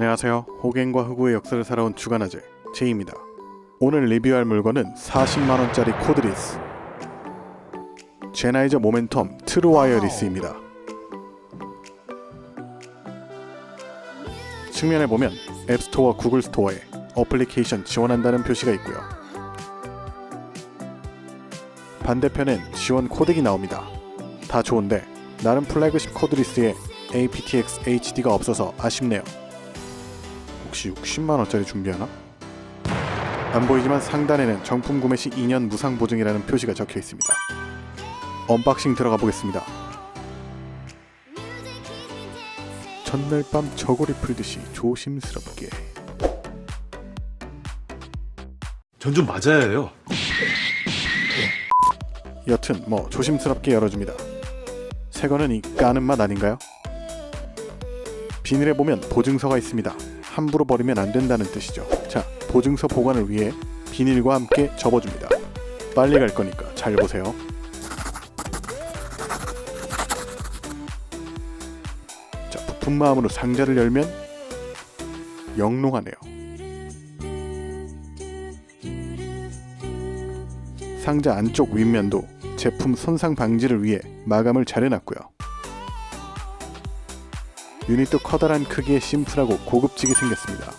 안녕하세요. 호갱과 흑우의 역사를 살아온 주간아재 제이입니다. 오늘 리뷰할 물건은 40만원짜리 코드리스 제나이저 모멘텀 트루와이어 리스입니다. 측면에 보면 앱스토어 구글 스토어에 어플리케이션 지원한다는 표시가 있고요. 반대편엔 지원 코덱이 나옵니다. 다 좋은데 나름 플래그십 코드리스에 aptX HD가 없어서 아쉽네요. 혹시 60만원짜리 준비하나? 안 보이지만 상단에는 정품 구매 시 2년 무상 보증이라는 표시가 적혀 있습니다. 언박싱 들어가 보겠습니다. 전날 밤 저고리 풀듯이 조심스럽게 전 좀 맞아야 해요. 여튼 뭐 조심스럽게 열어줍니다. 새 거는 이 까는 맛 아닌가요? 비닐에 보면 보증서가 있습니다. 함부로 버리면 안 된다는 뜻이죠. 자, 보증서 보관을 위해 비닐과 함께 접어줍니다. 빨리 갈 거니까 잘 보세요. 자, 부푼 마음으로 상자를 열면 영롱하네요. 상자 안쪽 윗면도 제품 손상 방지를 위해 마감을 잘 해놨고요. 유닛도 커다란 크기의 심플하고 고급지게 생겼습니다.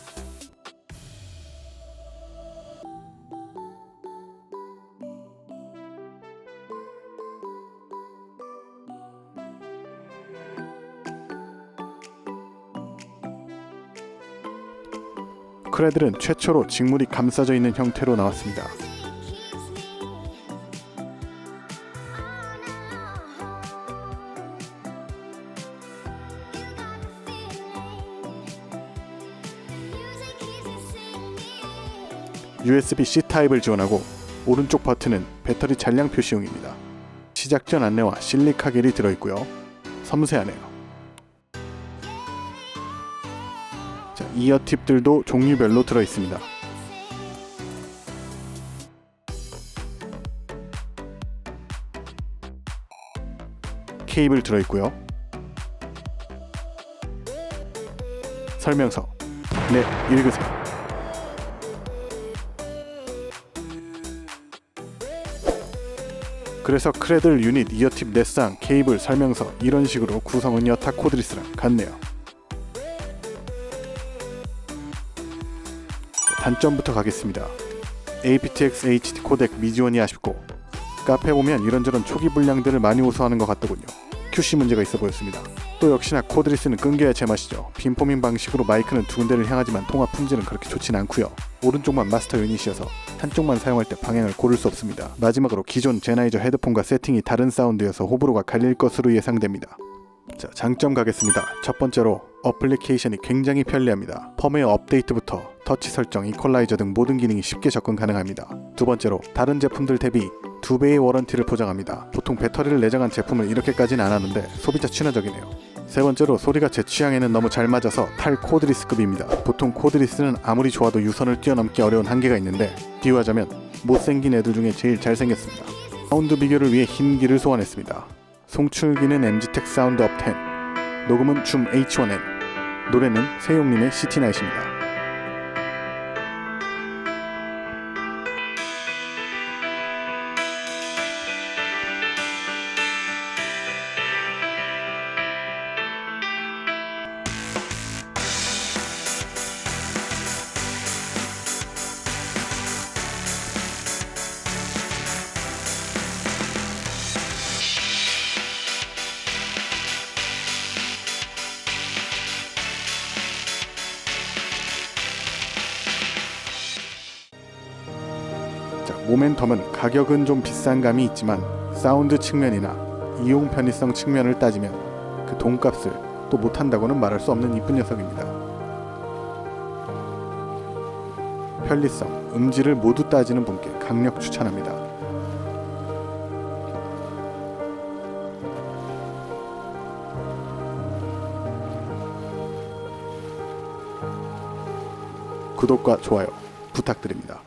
크레들은 최초로 직물이 감싸져 있는 형태로 나왔습니다. USB-C 타입을 지원하고 오른쪽 버튼은 배터리 잔량 표시용입니다. 시작 전 안내와 실리카 겔이 들어있고요. 섬세하네요. 자, 이어 팁들도 종류별로 들어있습니다. 케이블 들어있고요. 설명서. 네, 읽으세요. 그래서 크레들 유닛 이어팁 넷상 케이블 설명서 이런 식으로 구성은 여타 코드리스랑 같네요. 자, 단점부터 가겠습니다. aptX HD 코덱 미지원이 아쉽고 카페 보면 이런저런 초기 불량들을 많이 호소하는 것 같더군요. QC 문제가 있어 보였습니다. 또 역시나 코드리스는 끊겨야 제맛이죠. 빈포밍 방식으로 마이크는 두 군데를 향하지만 통화 품질은 그렇게 좋진 않고요. 오른쪽만 마스터 유닛이어서 한쪽만 사용할 때 방향을 고를 수 없습니다. 마지막으로 기존 제나이저 헤드폰과 세팅이 다른 사운드여서 호불호가 갈릴 것으로 예상됩니다. 자, 장점 가겠습니다. 첫 번째로 어플리케이션이 굉장히 편리합니다. 펌웨어 업데이트부터 터치 설정, 이퀄라이저 등 모든 기능이 쉽게 접근 가능합니다. 두 번째로 다른 제품들 대비 두 배의 워런티를 보장합니다. 보통 배터리를 내장한 제품을 이렇게까지는 안 하는데 소비자 친화적이네요. 세 번째로 소리가 제 취향에는 너무 잘 맞아서 탈 코드리스급입니다. 보통 코드리스는 아무리 좋아도 유선을 뛰어넘기 어려운 한계가 있는데 비유하자면 못생긴 애들 중에 제일 잘생겼습니다. 사운드 비교를 위해 흰기를 소환했습니다. 송출기는 MG텍 사운드 업 10, 녹음은 줌 H1N, 노래는 세용님의 시티나잇입니다. 모멘텀은 가격은 좀 비싼 감이 있지만 사운드 측면이나 이용 편의성 측면을 따지면 그 돈값을 또 못한다고는 말할 수 없는 이쁜 녀석입니다. 편리성, 음질을 모두 따지는 분께 강력 추천합니다. 구독과 좋아요 부탁드립니다.